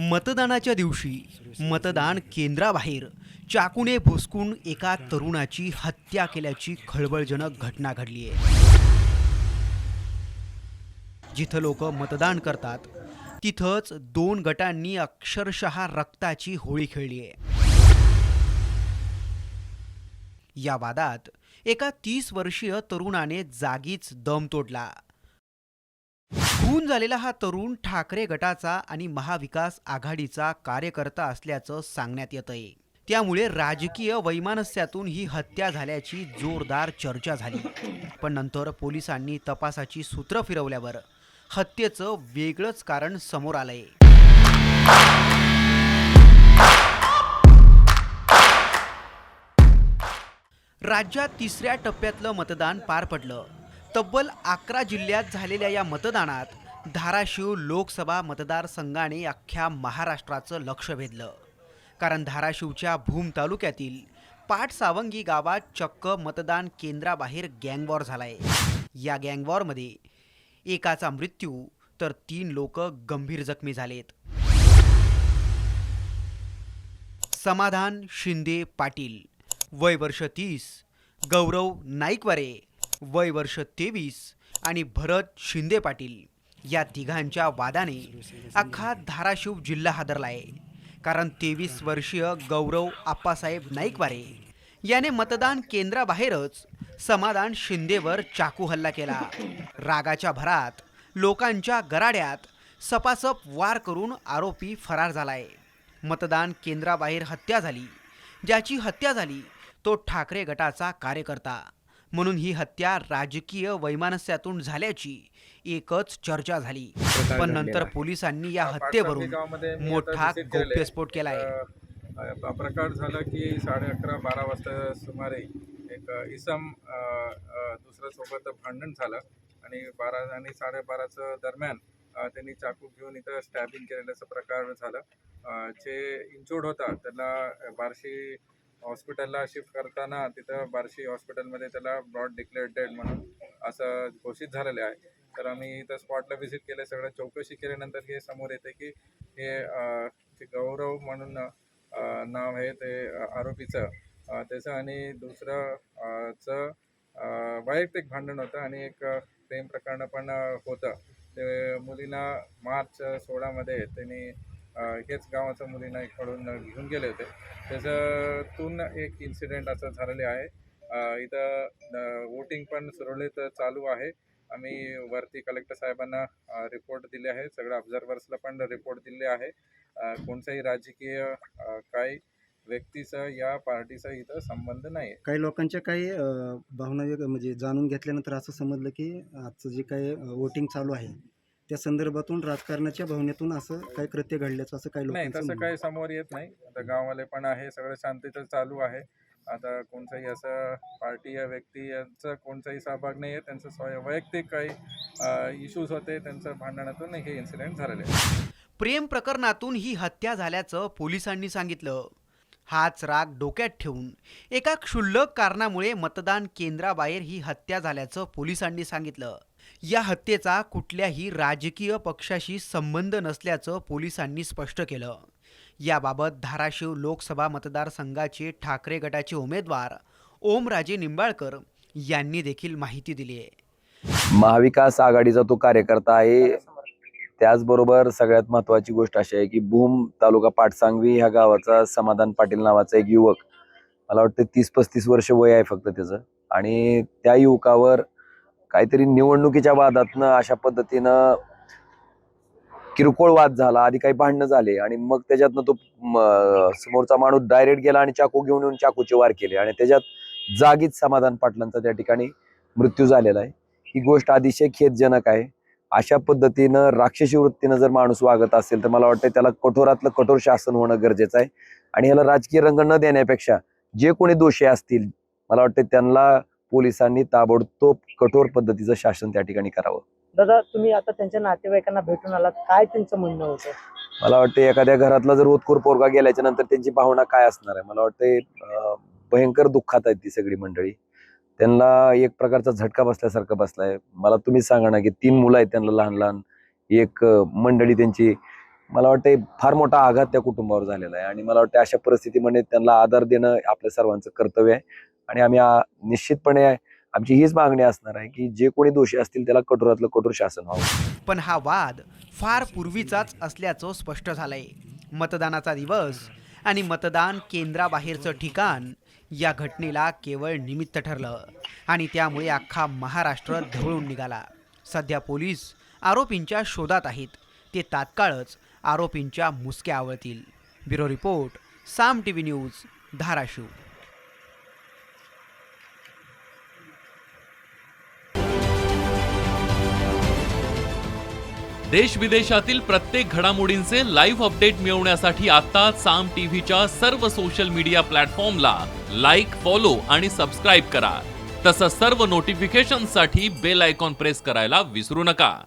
मतदानाच्या दिवशी मतदान केंद्राबाहेर चाकूने भुसकून एका तरुणाची हत्या केल्याची खळबळजनक घटना घडली आहे. जिथं लोक मतदान करतात तिथंच दोन गटांनी अक्षरशः रक्ताची होळी खेळली आहे. या वादात एका तीस वर्षीय तरुणाने जागीच दम तोडला. खून झालेला हा तरुण ठाकरे गटाचा आणि महाविकास आघाडीचा कार्यकर्ता असल्याचं सांगण्यात येत आहे त्यामुळे राजकीय वैमानस्यातून ही हत्या झाल्याची जोरदार चर्चा झाली. पण नंतर पोलिसांनी तपासाची सूत्र फिरवल्यावर हत्येचं वेगळंच कारण समोर आलंय. राज्यात तिसऱ्या टप्प्यातलं मतदान पार पडलं. तब्बल अकरा जिल्ह्यात झालेल्या या मतदानात धाराशिव लोकसभा मतदारसंघाने अख्ख्या महाराष्ट्राचं लक्ष भेदलं कारण धाराशिवच्या भूम तालुक्यातील पाटसावंगी गावात चक्क मतदान केंद्राबाहेर गँगवॉर झालाय. या गँगवॉरमध्ये एकाचा मृत्यू तर तीन लोक गंभीर जखमी झालेत. समाधान शिंदे पाटील वय वर्ष तीस गौरव नाईकवारे वय वर्ष तेवीस आणि भरत शिंदे पाटील या तिघांच्या वादाने अख्खा धाराशिव जिल्हा हादरला आहे कारण तेवीस वर्षीय गौरव आप्पासाहेब नाईकवारे याने मतदान केंद्राबाहेरच समाधान शिंदेवर चाकू हल्ला केला. रागाच्या भरात लोकांच्या गराड्यात सपासप वार करून आरोपी फरार झालाय. मतदान केंद्राबाहेर हत्या झाली. ज्याची हत्या झाली तो ठाकरे गटाचा कार्यकर्ता म्हणून ही हत्या राजकीय वैमानस्यातून झाल्याची एकच चर्चा झाली. पण नंतर पोलिसांनी या हत्येवरून मोठा. गौप्यस्फोट अ, अ, प्रकार झाला की साडे अकरा बारा वाजता सुमारे एक इसम दुसऱ्या सोबत भांडण झालं आणि बारा आणि साडेबाराचं दरम्यान त्यांनी चाकू घेऊन इथं स्टॅबिंग केलेल्याचा प्रकार झाला. जे इंजोर्ड होता त्याला बार्शी हॉस्पिटलला शिफ्ट करताना तिथं बार्शी हॉस्पिटलमध्ये त्याला ब्रॉड डिक्लेअर्ड डेड म्हणून असं घोषित झालेलं आहे. तर आम्ही इथं स्पॉटला व्हिजिट केलं सगळं चौकशी केल्यानंतर हे समोर येते की हे जे गौरव म्हणून नाव आहे ते आरोपीचं त्याचं आणि दुसरं चं वैयक्तिक भांडण होतं आणि एक प्रेम प्रकरण पण होतं. ते मुलीला मार्च सोळामध्ये त्यांनी हेच गावाच्या मुलींना इकडून घेऊन गेले होते. त्याच्यातून एक इन्सिडेंट असं झालेले आहे. इथं वोटिंग पण सुरळीत चालू आहे. आम्ही वरती कलेक्टर साहेबांना रिपोर्ट दिले आहे. सगळ्या ऑब्झर्वर्सला पण रिपोर्ट दिले आहे. कोणताही राजकीय काही व्यक्तीचा या पार्टीचा इथं संबंध नाही आहे काही लोकांच्या काही भावना म्हणजे जाणून घेतल्यानंतर असं समजलं की आजचं जे काही वोटिंग चालू आहे त्या संदर्भातून राजकारणाच्या भावनेतून असं काही कृत्य घडल्याचं असं काही नाही लोकांचं तसं म्हणणं काही समोर येत नाही. आता गाववाले पण आहे सगळं शांतीचं चालू आहे. आता कोणताही असं पार्टी या व्यक्ती यांचा कोणताही सहभाग नाही आहे त्यांचं स्वय वैयक्तिक काही इश्यूज होते त्यांचं भांडणातून हे इन्सिडेंट झालेले आहे. प्रेम प्रकरणातून ही हत्या झाल्याचं पोलिसांनी सांगितलं. हाच राग डोक्यात ठेवून. एका क्षुल्लक कारणामुळे मतदान केंद्राबाहेर ही हत्या झाल्याचं पोलिसांनी सांगितलं. या हत्येचा कुठल्याही राजकीय पक्षाशी संबंध नसल्याचं पोलिसांनी स्पष्ट केलं. याबाबत धाराशिव लोकसभा मतदारसंघाचे ठाकरे गटाचे उमेदवार ओमराजे निंबाळकर यांनी देखील माहिती दिली आहे. महाविकास आघाडीचा तो कार्यकर्ता आहे. त्याचबरोबर सगळ्यात महत्वाची गोष्ट अशी आहे की भूम तालुका पाटसांगवी ह्या गावाचा समाधान पाटील नावाचा एक युवक मला वाटतं तीस पस्तीस वर्ष वय आहे फक्त त्याचं. आणि त्या युवकावर काहीतरी निवडणुकीच्या वादातनं अशा पद्धतीनं किरकोळ वाद झाला आधी काही भांडणं झाले आणि मग त्याच्यातनं तो समोरचा माणूस डायरेक्ट गेला आणि चाकू घेऊन येऊन चाकूचे वार केले आणि त्याच्यात जागीच समाधान पाटलांचा त्या ठिकाणी मृत्यू झालेला आहे. ही गोष्ट अतिशय खेदजनक आहे. अशा पद्धतीनं राक्षसी वृत्तीनं जर माणूस वागत असेल तर मला वाटतं त्याला कठोरातलं कठोर शासन होणं गरजेचं आहे. आणि ह्याला राजकीय रंग न देण्यापेक्षा जे कोणी दोषी असतील मला वाटतं त्यांना पोलिसांनी ताबडतोब कठोर पद्धतीचं शासन त्या ठिकाणी करावं. दादा तुम्ही आता त्यांच्या नातेवाईकांना भेटून आलात. काय त्यांचं म्हणणं होतं? मला वाटतं एखाद्या घरातला जर उत्कूर पोरगा गेल्याच्यानंतर त्यांची भावना काय असणार आहे? मला वाटतं भयंकर दुःखात आहेत ती सगळी मंडळी. त्यांना एक प्रकारचा झटका बसल्यासारखा बसलाय. मला तुम्ही सांगा ना की तीन मुलं आहेत त्यांना लहान लहान एक मंडळी त्यांची मला वाटते फार मोठा आघात त्या कुटुंबावर झालेला आहे. आणि मला वाटतं अशा परिस्थितीमध्ये त्यांना आधार देणं आपल्या सर्वांचं कर्तव्य आहे. आणि आम्ही निश्चितपणे आमची हीच मागणी असणार आहे की जे कोणी दोषी असतील त्याला कठोरातलं कठोर शासन व्हावं. पण हा वाद फार पूर्वीचाच असल्याचं स्पष्ट झालंय. मतदानाचा दिवस आणि मतदान केंद्राबाहेरचं ठिकाण या घटनेला केवळ निमित्त ठरलं. आणि त्यामुळे अख्खा महाराष्ट्र ढवळून निघाला. सध्या पोलीस आरोपींच्या शोधात आहेत. ते तात्काळच आरोपींच्या मुसक्या आवळतील. Bureau report Saam T V news Dharashiv. देश विदेशातील प्रत्येक घडामोडींचे लाईव्ह अपडेट मिळवण्यासाठी आता साम टीव्हीच्या सर्व सोशल मीडिया प्लॅटफॉर्मला लाईक फॉलो आणि सबस्क्राईब करा. तसंच सर्व नोटिफिकेशनसाठी बेल आयकॉन प्रेस करायला विसरू नका.